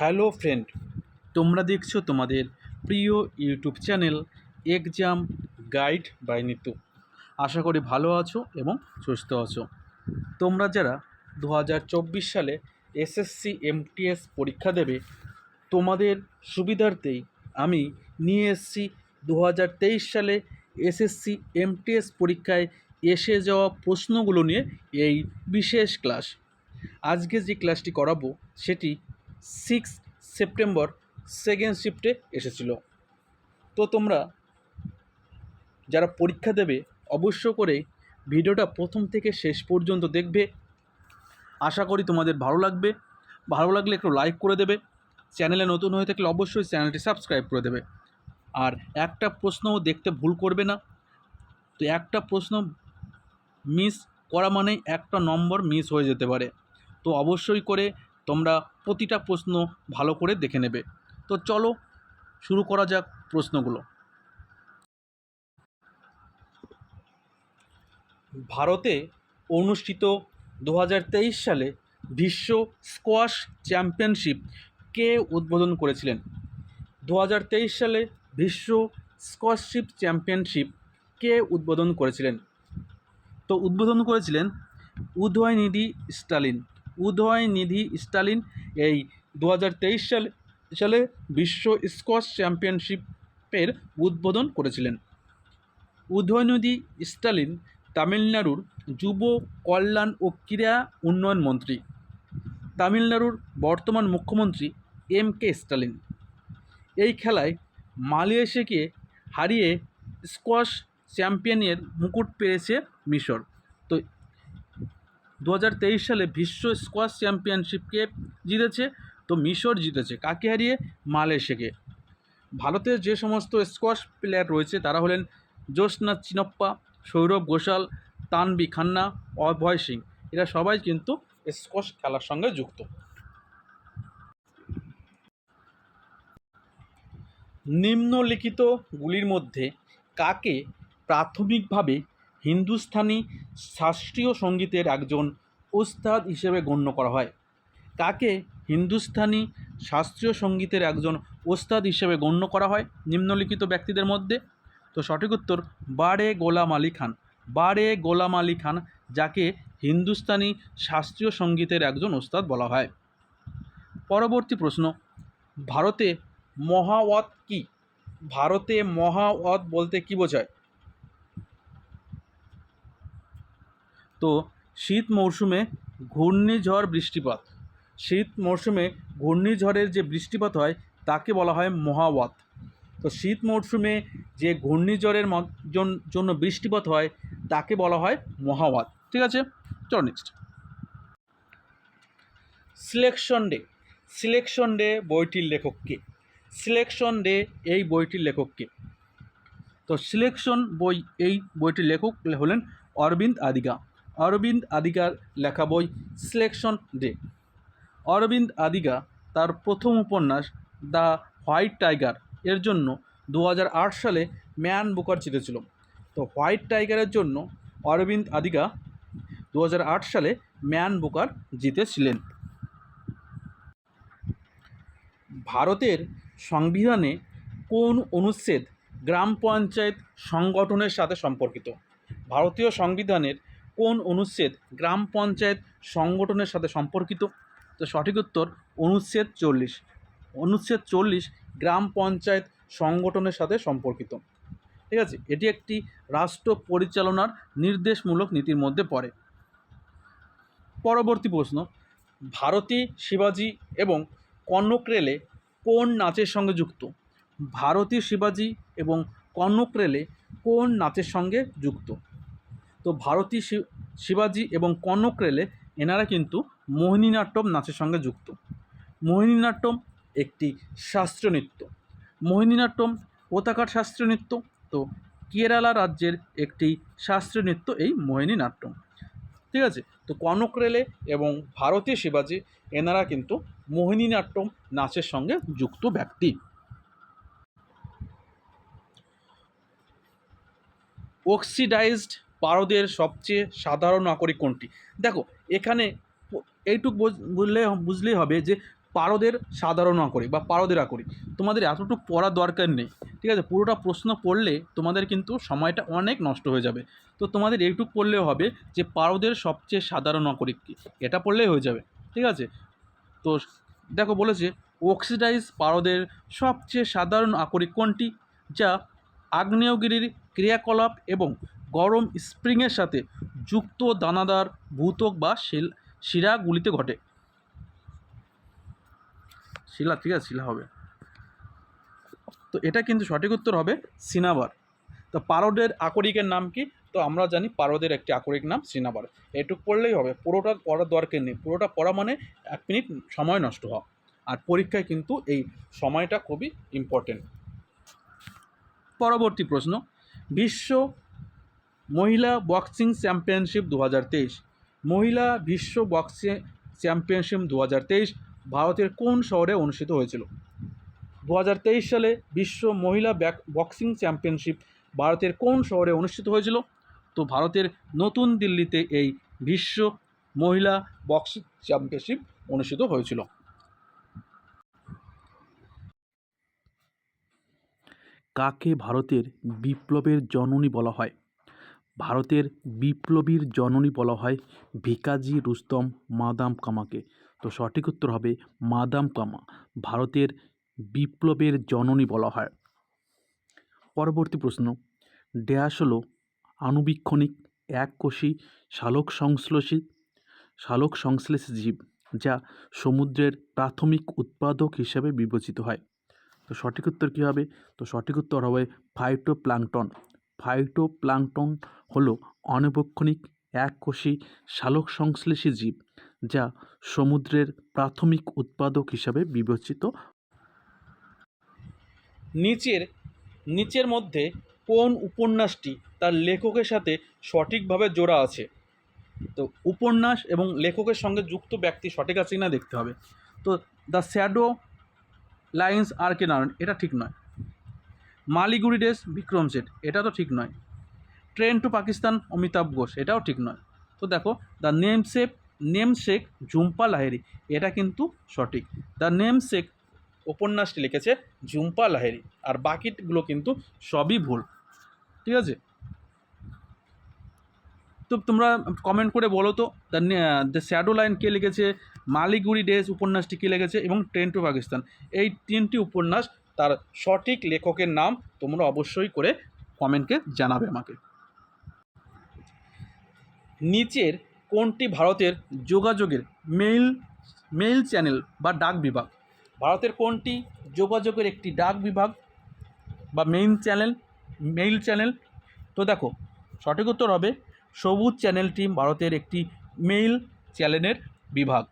Hello friend, তোমরা দেখছ তোমাদের প্রিয় YouTube channel exam guide by Nitu. আশা করি ভালো আছো এবং সুস্থ আছো। তোমরা যারা দু হাজার চব্বিশ সালে এসএসসি এমটিএস পরীক্ষা দেবে, তোমাদের সুবিধার্থেই আমি নিয়ে এসেছি দু সালে এসএসসি এমটিএস পরীক্ষায় এসে যাওয়া প্রশ্নগুলো নিয়ে এই বিশেষ ক্লাস। আজকে যে ক্লাসটি করাবো, সেটি সিক্স সেপ্টেম্বর সেকেন্ড শিফটে এসেছিল। তো তোমরা যারা পরীক্ষা দেবে, অবশ্য করে ভিডিওটা প্রথম থেকে শেষ পর্যন্ত দেখবে। আশা করি তোমাদের ভালো লাগবে। ভালো লাগলে একটু লাইক করে দেবে। চ্যানেলে নতুন হয়ে থাকলে অবশ্যই চ্যানেলটি সাবস্ক্রাইব করে দেবে। আর একটা প্রশ্নও দেখতে ভুল করবে না। তো একটা প্রশ্ন মিস করা মানে একটা নম্বর মিস হয়ে যেতে পারে। তো অবশ্যই করে তোমরা প্রতিটা প্রশ্ন ভালো করে দেখে নেবে। তো চলো শুরু করা যাক প্রশ্নগুলো। ভারতে অনুষ্ঠিত দু হাজার তেইশ সালে বিশ্ব স্কোয়াশ চ্যাম্পিয়নশিপ কে উদ্বোধন করেছিলেন? দু হাজার তেইশ সালে বিশ্ব স্কোয়াশশিপ চ্যাম্পিয়নশিপ কে উদ্বোধন করেছিলেন? তো উদ্বোধন করেছিলেন উদয়নিধি স্টালিন উদয়নিধি স্টালিন এই দু হাজার তেইশ সালে সালে বিশ্ব স্কোয়াশ চ্যাম্পিয়নশিপের উদ্বোধন করেছিলেন। উদয়নিধি স্টালিন তামিলনাড়ুর যুব কল্যাণ ও ক্রীড়া উন্নয়ন মন্ত্রী। তামিলনাড়ুর বর্তমান মুখ্যমন্ত্রী এম কে স্টালিন। এই খেলায় মালয়েশিয়াকে হারিয়ে স্কোয়াশ চ্যাম্পিয়নের মুকুট পেয়েছে মিশর। দু হাজার তেইশ সালে বিশ্ব স্কোয়াশ চ্যাম্পিয়নশিপকে জিতেছে, তো মিশর জিতেছে। কাকে হারিয়ে? মালয়েশিয়াকে। ভারতের যে সমস্ত স্কোয়াশ প্লেয়ার রয়েছে, তারা হলেন জ্যোৎস্না চিনপ্পা, সৌরভ ঘোষাল তানবি খান্না, অভয় সিং। এরা সবাই কিন্তু স্কোয়াশ খেলার সঙ্গে যুক্ত। নিম্নলিখিতগুলির মধ্যে কাকে প্রাথমিকভাবে হিন্দুস্থানি শাস্ত্রীয় সঙ্গীতের একজন ওস্তাদ হিসেবে গণ্য করা হয়। কাকে? হিন্দুস্থানি শাস্ত্রীয় সঙ্গীতের একজন ওস্তাদ হিসেবে গণ্য করা হয় নিম্নলিখিত ব্যক্তিদের মধ্যে? তো সঠিক উত্তর, বারে গোলাম আলী খান। বারে গোলাম আলী খান, যাকে হিন্দুস্তানি শাস্ত্রীয় সঙ্গীতের একজন ওস্তাদ বলা হয়। পরবর্তী প্রশ্ন, ভারতে মহাওয়াত কি? ভারতে মহাওয়াত বলতে কি বোঝায়? তো শীত মরশুমে ঘূর্ণিঝড় বৃষ্টিপাত। শীত মরশুমে ঘূর্ণিঝড়ের যে বৃষ্টিপাত হয়, তাকে বলা হয় মহাওয়াত। তো শীত মরশুমে যে ঘূর্ণিঝড়ের জন্য বৃষ্টিপাত হয়, তাকে বলা হয় মহাওয়াত। ঠিক আছে? চলো next selection day selection day বইটির লেখক কে? সিলেকশন ডে এই বইটির লেখক কে? তো সিলেকশন বই এই বইটির লেখক হলেন অরবিন্দ আদিগা। অরবিন্দ আদিগার লেখা বই সিলেকশন ডে। অরবিন্দ আদিগা তার প্রথম উপন্যাস দ্য হোয়াইট টাইগার। এর জন্য দু হাজার আট সালে ম্যান বুকার জিতেছিল। তো হোয়াইট টাইগারের জন্য অরবিন্দ আদিগা দু হাজার আট সালে ম্যান বুকার জিতেছিলেন। ভারতের সংবিধানে কোন অনুচ্ছেদ গ্রাম পঞ্চায়েত সংগঠনের সাথে সম্পর্কিত? ভারতীয় সংবিধানের কোন অনুচ্ছেদ গ্রাম পঞ্চায়েত সংগঠনের সাথে সম্পর্কিত? তো সঠিক উত্তর, অনুচ্ছেদ চল্লিশ। অনুচ্ছেদ চল্লিশ, গ্রাম পঞ্চায়েত সংগঠনের সাথে সম্পর্কিত। ঠিক আছে? এটি একটি রাষ্ট্র পরিচালনার নির্দেশমূলক নীতির মধ্যে পড়ে। পরবর্তী প্রশ্ন, ভারতী শিবাজি এবং কনক রেলে কোন নাচের সঙ্গে যুক্ত? ভারতী শিবাজি এবং কনক রেলে কোন নাচের সঙ্গে যুক্ত? তো ভারতী শিবাজি এবং কনক রেলে এনারা কিন্তু মোহিনীনাট্যম নাচের সঙ্গে যুক্ত। মোহিনীনাট্যম একটি শাস্ত্রীয় নৃত্য। মোহিনীনাট্যম কোথাকার শাস্ত্রীয় নৃত্য। তো কেরালা রাজ্যের একটি শাস্ত্রীয় নৃত্য এই মোহিনীনাট্যম। ঠিক আছে? তো কনক রেলে এবং ভারতীয় শিবাজি এনারা কিন্তু মোহিনীনাট্যম নাচের সঙ্গে যুক্ত ব্যক্তি। অক্সিডাইজড পারদের সবচেয়ে সাধারণ আকরিক কোনটি? দেখো, এখানে এইটুক বুঝলে, বুঝলেই হবে যে পারদের সাধারণ আকরিক বা পারদের আকরিক তোমাদের এতটুকু পড়ার দরকার নেই, ঠিক আছে? পুরোটা প্রশ্ন পড়লে তোমাদের কিন্তু সময়টা অনেক নষ্ট হয়ে যাবে। তো তোমাদের এইটুকু পড়লেও হবে যে পারদের সবচেয়ে সাধারণ আকরিক কী? এটা পড়লেই হয়ে যাবে, ঠিক আছে? তো দেখো বলেছে, অক্সিডাইজ পারদের সবচেয়ে সাধারণ আকরিক কোনটি? যা আগ্নেয়গিরির ক্রিয়াকলাপ এবং গরম স্প্রিংয়ের সাথে যুক্ত দানাদার ভূতক বা শিল, শিরাগুলিতে ঘটে। শিলা, ঠিক আছে, শিলা হবে। তো এটা কিন্তু সঠিক উত্তর হবে সিনাবার। তো পারদের আকরিকের নাম কি? তো আমরা জানি পারদের একটি আকরিক নাম সিনাবার। এটুকু পড়লেই হবে। পুরোটা পড়ার দরকার নেই। পুরোটা পড়া মানে এক মিনিট সময় নষ্ট হওয়া। আর পরীক্ষায় কিন্তু এই সময়টা খুবই ইম্পর্টেন্ট পরবর্তী প্রশ্ন। বিশ্ব মহিলা বক্সিং চ্যাম্পিয়নশিপ দু হাজার তেইশ। মহিলা বিশ্ব বক্সিং চ্যাম্পিয়নশিপ দু হাজার তেইশ ভারতের কোন শহরে অনুষ্ঠিত হয়েছিল? দু হাজার তেইশ সালে বিশ্ব মহিলা বক্সিং চ্যাম্পিয়নশিপ ভারতের কোন শহরে অনুষ্ঠিত হয়েছিল? তো ভারতের নতুন দিল্লিতে এই বিশ্ব মহিলা বক্সিং চ্যাম্পিয়নশিপ অনুষ্ঠিত হয়েছিল। কাকে ভারতের বিপ্লবের জননী বলা হয়? ভারতের বিপ্লবীর জননী বলা হয় ভিকাজি রুস্তম মাদাম কামাকে। তো সঠিক উত্তর হবে মাদাম কামা, ভারতের বিপ্লবের জননী বলা হয়। পরবর্তী প্রশ্ন ড্যাশ হলো আণুবীক্ষণিক এককোষী সালোক সংশ্লেষী সালোক সংশ্লেষী জীব, যা সমুদ্রের প্রাথমিক উৎপাদক হিসেবে বিবেচিত হয়। তো সঠিক উত্তর কী হবে? তো সঠিক উত্তর হবে ফাইটোপ্লাঙ্কটন ফাইটোপ্লাঙ্কটন হলো অনবক্ষণিক এককোষী সালোক সংশ্লেষী জীব, যা সমুদ্রের প্রাথমিক উৎপাদক হিসাবে বিবেচিত। নিচের নিচের মধ্যে কোন উপন্যাসটি তার লেখকের সাথে সঠিকভাবে জোড়া আছে? তো উপন্যাস এবং লেখকের সঙ্গে যুক্ত ব্যক্তি সঠিক আছে কিনা দেখতে হবে। তো the shadow lines R K Narayan, এটা ঠিক নয়। মালিগুড়ি ডেস বিক্রম সেট এটা তো ঠিক নয়। ট্রেন টু পাকিস্তান, অমিতাভ ঘোষ, এটাও ঠিক নয়। তো দেখো, the name shape namesake Jhumpa Lahiri এটা কিন্তু সঠিক। দ্য নেম শেখ উপন্যাসটি লিখেছে ঝুম্পা লাহেরি আর বাকিগুলো কিন্তু সবই ভুল। ঠিক আছে? তো তোমরা কমেন্ট করে বলো তো, দ্য দ্য শ্যাডো লাইন কে লিখেছে, মালিগুড়ি ডেজ উপন্যাসটি কে লিখেছে, এবং ট্রেন টু পাকিস্তান। এই তিনটি উপন্যাস তার সঠিক লেখকের নাম তোমরা অবশ্যই করে কমেন্টকে জানাবে আমাকে। নিচের কোনটি ভারতের যোগাযোগের মেইল মেইল চ্যানেল বা ডাক বিভাগ? ভারতের কোনটি যোগাযোগের একটি ডাক বিভাগ বা মেইন চ্যানেল মেইল চ্যানেল তো দেখো, সঠিক উত্তর হবে সবুজ চ্যানেলটি ভারতের একটি মেইল চ্যানেলের বিভাগ।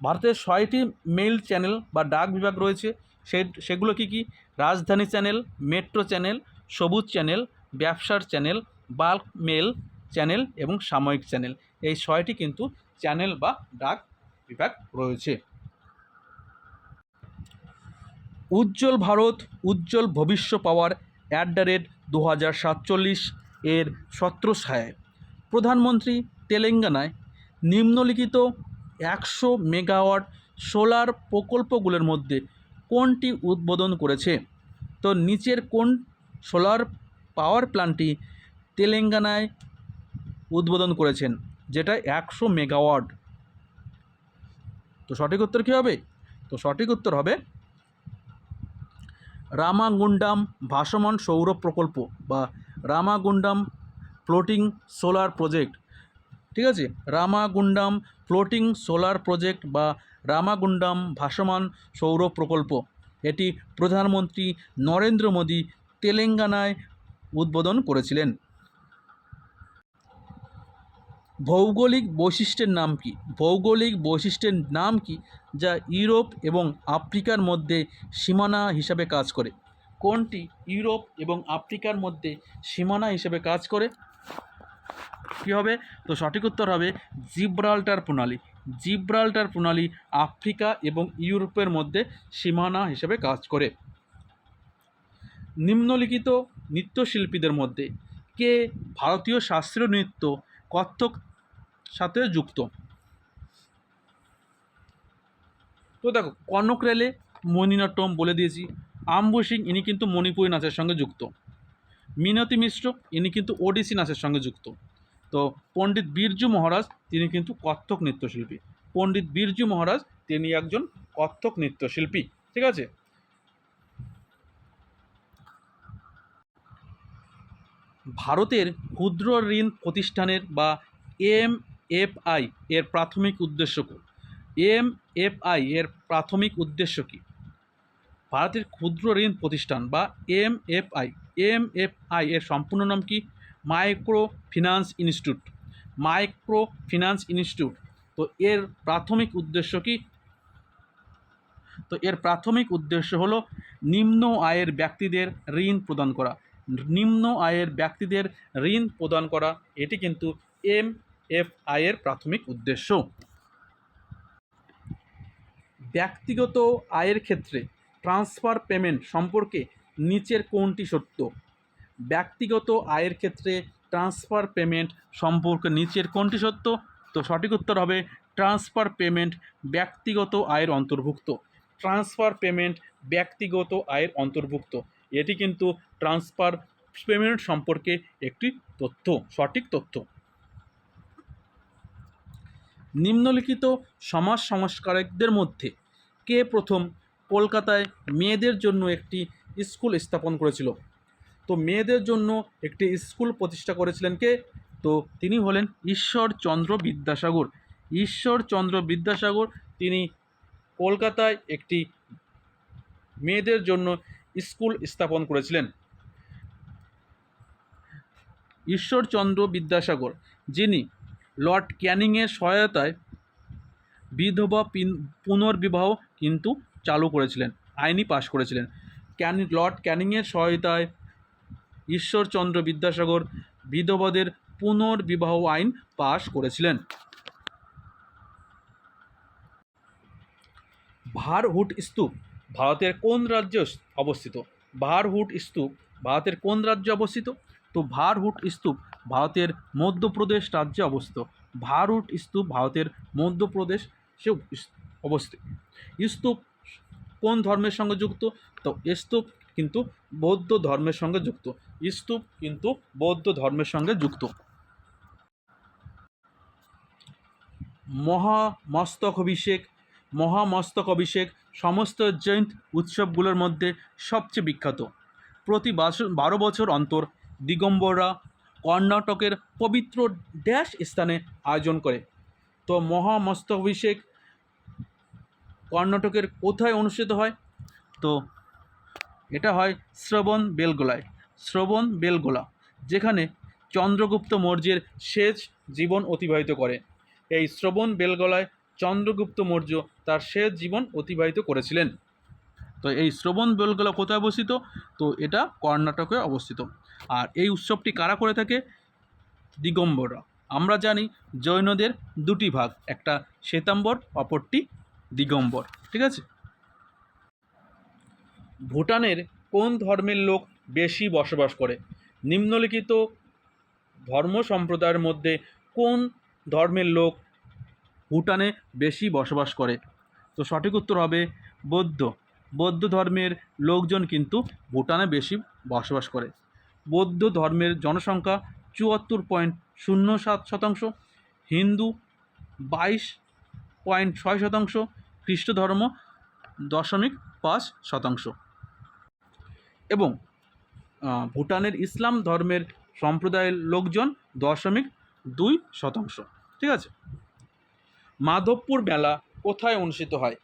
ভারতের ছয়টি মেইল চ্যানেল বা ডাক বিভাগ রয়েছে। সে সেগুলো কি কি? রাজধানী চ্যানেল, মেট্রো চ্যানেল, সবুজ চ্যানেল, ব্যবসার চ্যানেল, বাল্ক মেল চ্যানেল এবং সাময়িক চ্যানেল। এই ছয়টি কিন্তু চ্যানেল বা ডাক বিভাগ রয়েছে। Ujjwal Bharat, Ujjwal Bhavishya power at the rate দু হাজার সাতচল্লিশ এর সত্র ছত্রছায়ায় প্রধানমন্ত্রী তেলেঙ্গানায় নিম্নলিখিত একশো মেগাওয়াট সোলার প্রকল্পগুলোর মধ্যে কোনটি উদ্বোধন করেছে। তো নিচের কোন সোলার পাওয়ার প্ল্যান্টটি তেলেঙ্গানায় উদ্বোধন করেছেন, যেটা একশো মেগাওয়াট। তো সঠিক উত্তর কী হবে? তো সঠিক উত্তর হবে রামাগুন্ডাম ভাসমান সৌর প্রকল্প বা রামাগুন্ডাম ফ্লোটিং সোলার প্রজেক্ট। ঠিক আছে? রামাগুন্ডাম ফ্লোটিং সোলার প্রজেক্ট বা রামাগুন্ডাম ভাসমান সৌর প্রকল্প। এটি প্রধানমন্ত্রী নরেন্দ্র মোদী তেলেঙ্গানায় উদ্বোধন করেছিলেন। ভৌগোলিক বৈশিষ্ট্যের নাম কি? ভৌগোলিক বৈশিষ্ট্যের নাম কি যা ইউরোপ এবং আফ্রিকার মধ্যে সীমানা হিসাবে কাজ করে? কোনটি ইউরোপ এবং আফ্রিকার মধ্যে সীমানা হিসেবে কাজ করে? কী হবে? তো সঠিক উত্তর হবে জিব্রাল্টার প্রণালী। জিব্রাল্টার প্রণালী আফ্রিকা এবং ইউরোপের মধ্যে সীমানা হিসেবে কাজ করে। নিম্নলিখিত নৃত্যশিল্পীদের মধ্যে কে ভারতীয় শাস্ত্রীয় নৃত্য কত্থক সাথে যুক্ত? তো দেখো, কনক রেলে মণিনাট্যম বলে দিয়েছি। আম্বু সিং, ইনি কিন্তু মণিপুরী নাচের সঙ্গে যুক্ত। মিনতি মিশ্র, ইনি কিন্তু ওডিসি নাচের সঙ্গে যুক্ত। তো পণ্ডিত বিরজু মহারাজ, তিনি কিন্তু কত্থক নৃত্যশিল্পী। পণ্ডিত বিরজু মহারাজ, তিনি একজন কত্থক নৃত্যশিল্পী। ঠিক আছে? ভারতের ক্ষুদ্র ঋণ প্রতিষ্ঠানের বা এম এফ আই এর প্রাথমিক উদ্দেশ্য কী? এম এফ আই এর প্রাথমিক উদ্দেশ্য কী? ভারতের ক্ষুদ্র ঋণ প্রতিষ্ঠান বা M F I. M F I এর সম্পূর্ণ নাম কি? Micro finance institute. Micro finance institute. তো এর প্রাথমিক উদ্দেশ্য কি? তো এর প্রাথমিক উদ্দেশ্য হলো নিম্ন আয়ের ব্যক্তিদের ঋণ প্রদান করা। নিম্ন আয়ের ব্যক্তিদের ঋণ প্রদান করা, এটি কিন্তু এম এফ আইয়ের প্রাথমিক উদ্দেশ্য। ব্যক্তিগত আয়ের ক্ষেত্রে ট্রান্সফার পেমেন্ট সম্পর্কে নিচের কোনটি সত্য? ব্যক্তিগত আয়ের ক্ষেত্রে ট্রান্সফার পেমেন্ট সম্পর্কে নিচের কোনটি সত্য? তো সঠিক উত্তর হবে ট্রান্সফার পেমেন্ট ব্যক্তিগত আয়ের অন্তর্ভুক্ত। ট্রান্সফার পেমেন্ট ব্যক্তিগত আয়ের অন্তর্ভুক্ত। এটি কিন্তু ট্রান্সফার পেমেন্ট সম্পর্কে একটি তথ্য, সঠিক তথ্য। নিম্নলিখিত সমাজ সংস্কারকদের মধ্যে কে প্রথম? কলকাতায় মেয়েদের জন্য একটি স্কুল স্থাপন করেছিল। তো মেয়েদের জন্য একটি স্কুল প্রতিষ্ঠা করেছিলেন কে? তো তিনি হলেন ঈশ্বরচন্দ্র বিদ্যাসাগর। ঈশ্বরচন্দ্র বিদ্যাসাগর তিনি কলকাতায় একটি মেয়েদের জন্য স্কুল স্থাপন করেছিলেন। ঈশ্বরচন্দ্র বিদ্যাসাগর, যিনি লর্ড ক্যানিংয়ের সহায়তায় বিধবা পিন- পুনর্বিবাহ কিন্তু চালু করেছিলেন আইনি পাশ করেছিলেন। ক্যানি, লর্ড ক্যানিংয়ের সহায়তায় ঈশ্বরচন্দ্র বিদ্যাসাগর বিধবাদের পুনর্বিবাহ আইন পাশ করেছিলেন। ভারহুট স্তূপ ভারতের কোন রাজ্যে অবস্থিত? ভারহুট স্তূপ ভারতের কোন রাজ্যে অবস্থিত? তো ভারহুট স্তূপ ভারতের মধ্যপ্রদেশ রাজ্যে অবস্থিত। ভারহুট স্তূপ ভারতের মধ্যপ্রদেশে অবস্থিত। স্তূপ কোন ধর্মের সঙ্গে যুক্ত? তো স্তূপ কিন্তু বৌদ্ধ ধর্মের সঙ্গে যুক্ত। স্তূপ কিন্তু বৌদ্ধ ধর্মের সঙ্গে যুক্ত। মহামস্তক অভিষেক মহামস্তক অভিষেক সমস্ত জৈন উৎসবগুলোর মধ্যে সবচেয়ে বিখ্যাত। প্রতি বারো বছর অন্তর দিগম্বররা কর্ণাটকের পবিত্র ড্যাশ স্থানে আয়োজন করে। তো মহামস্তক অভিষেক কর্ণাটকের কোথায় অনুষ্ঠিত হয়? তো এটা হয় শ্রবণ বেলগোলায়। শ্রবণ বেলগোলা, যেখানে চন্দ্রগুপ্ত মৌর্যের শেষ জীবন অতিবাহিত করে। এই শ্রবণ বেলগোলায় চন্দ্রগুপ্ত মৌর্য তার শেষ জীবন অতিবাহিত করেছিলেন। তো এই শ্রবণ বেলগোলা কোথায় অবস্থিত? তো এটা কর্ণাটকে অবস্থিত। আর এই উৎসবটি কারা করে থাকে? দিগম্বররা। আমরা জানি জৈনদের দুটি ভাগ, একটা শ্বেতাম্বর, অপরটি দিগম্বর। ঠিক আছে? ভুটানের কোন ধর্মের লোক বেশি বসবাস করে। নিম্নলিখিত ধর্ম সম্প্রদায়ের মধ্যে কোন ধর্মের লোক ভুটানে বেশি বসবাস করে? তো সঠিক উত্তর হবে বৌদ্ধ। বৌদ্ধ ধর্মের লোকজন কিন্তু ভুটানে বেশি বসবাস করে। বৌদ্ধ ধর্মের জনসংখ্যা চুয়াত্তর পয়েন্ট শূন্য সাত শতাংশ, হিন্দু বাইশ পয়েন্ট ছয় শতাংশ খ্রিস্ট ধর্ম দশমিক পাঁচ শতাংশ। এবং ভুটানের ইসলাম ধর্মের সম্প্রদায়ের লোকজন দশমিক দুই শতাংশ। ঠিক আছে? মাধবপুর মেলা কোথায় অনুষ্ঠিত হয়?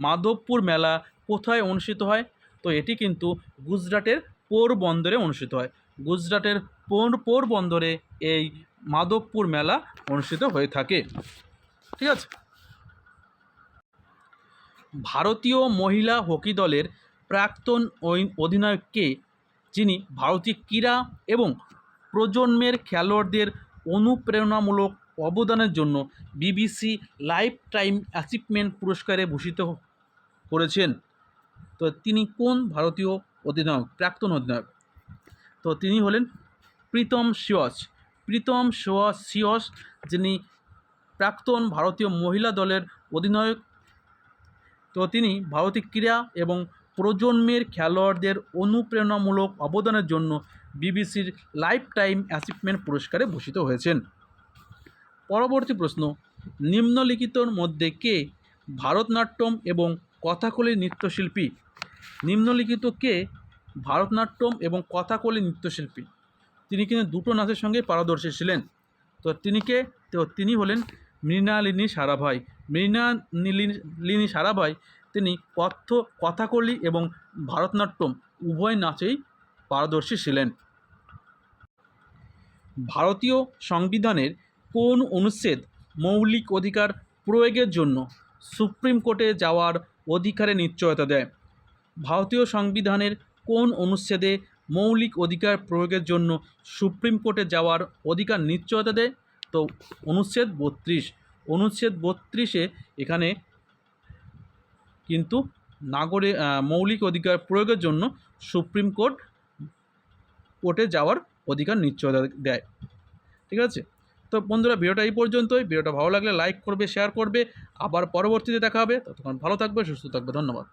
মাধবপুর মেলা কোথায় অনুষ্ঠিত হয়? তো এটি কিন্তু গুজরাটের পোরবন্দরে অনুষ্ঠিত হয়। গুজরাটের পোর পোরবন্দরে এই মাধবপুর মেলা অনুষ্ঠিত হয়ে থাকে। ঠিক আছে? ভারতীয় মহিলা হকি দলের প্রাক্তন ওই- অধিনায়ক কে যিনি ভারতীয় ক্রীড়া এবং প্রজন্মের খেলোয়াড়দের অনুপ্রেরণামূলক অবদানের জন্য বিবিসি লাইফ টাইম অ্যাচিভমেন্ট পুরস্কারে ভূষিত করেছেন। তো তিনি কোন ভারতীয় অধিনায়ক? প্রাক্তন অধিনায়ক। তো তিনি হলেন প্রীতম সিওয়াস প্রীতম সিওয়াস সিওস যিনি প্রাক্তন ভারতীয় মহিলা দলের অধিনায়ক। তো তিনি ভারতীয় ক্রীড়া এবং প্রজন্মের খেলোয়াড়দের অনুপ্রেরণামূলক অবদানের জন্য বিবিসির লাইফ টাইম অ্যাচিভমেন্ট পুরস্কারে ভূষিত হয়েছেন। পরবর্তী প্রশ্ন, নিম্নলিখিতর মধ্যে কে ভারতনাট্যম এবং কথাকলি নৃত্যশিল্পী? নিম্নলিখিত কে ভারতনাট্যম এবং কথাকলি নৃত্যশিল্পী? তিনি কিন্তু দুটো নাচের সঙ্গে পারদর্শী ছিলেন। তো তিনি কে? তো তিনি হলেন মৃণালিনী সারাভাই। মৃণালিনী সারাভাই তিনি কথ্য কথাকলি এবং ভারতনাট্যম উভয় নাচেই পারদর্শী ছিলেন। ভারতীয় সংবিধানের কোন অনুচ্ছেদ মৌলিক অধিকার প্রয়োগের জন্য সুপ্রিম কোর্টে যাওয়ার অধিকারে নিশ্চয়তা দেয়? ভারতীয় সংবিধানের কোন অনুচ্ছেদে মৌলিক অধিকার প্রয়োগের জন্য সুপ্রিম কোর্টে যাওয়ার অধিকার নিশ্চয়তা দেয়? তো অনুচ্ছেদ বত্রিশ। অনুচ্ছেদ বত্রিশে এখানে কিন্তু নাগরে মৌলিক অধিকার প্রয়োগের জন্য সুপ্রিম কোর্ট কোর্টে যাওয়ার অধিকার নিশ্চয়তা দেয়। ঠিক আছে? তো বন্ধুরা, ভিডিওটা এই পর্যন্তই। ভিডিওটা ভালো লাগলে লাইক করবে, শেয়ার করবে। আবার পরবর্তীতে দেখা হবে। ততক্ষণ ভালো থাকবে, সুস্থ থাকবে। ধন্যবাদ।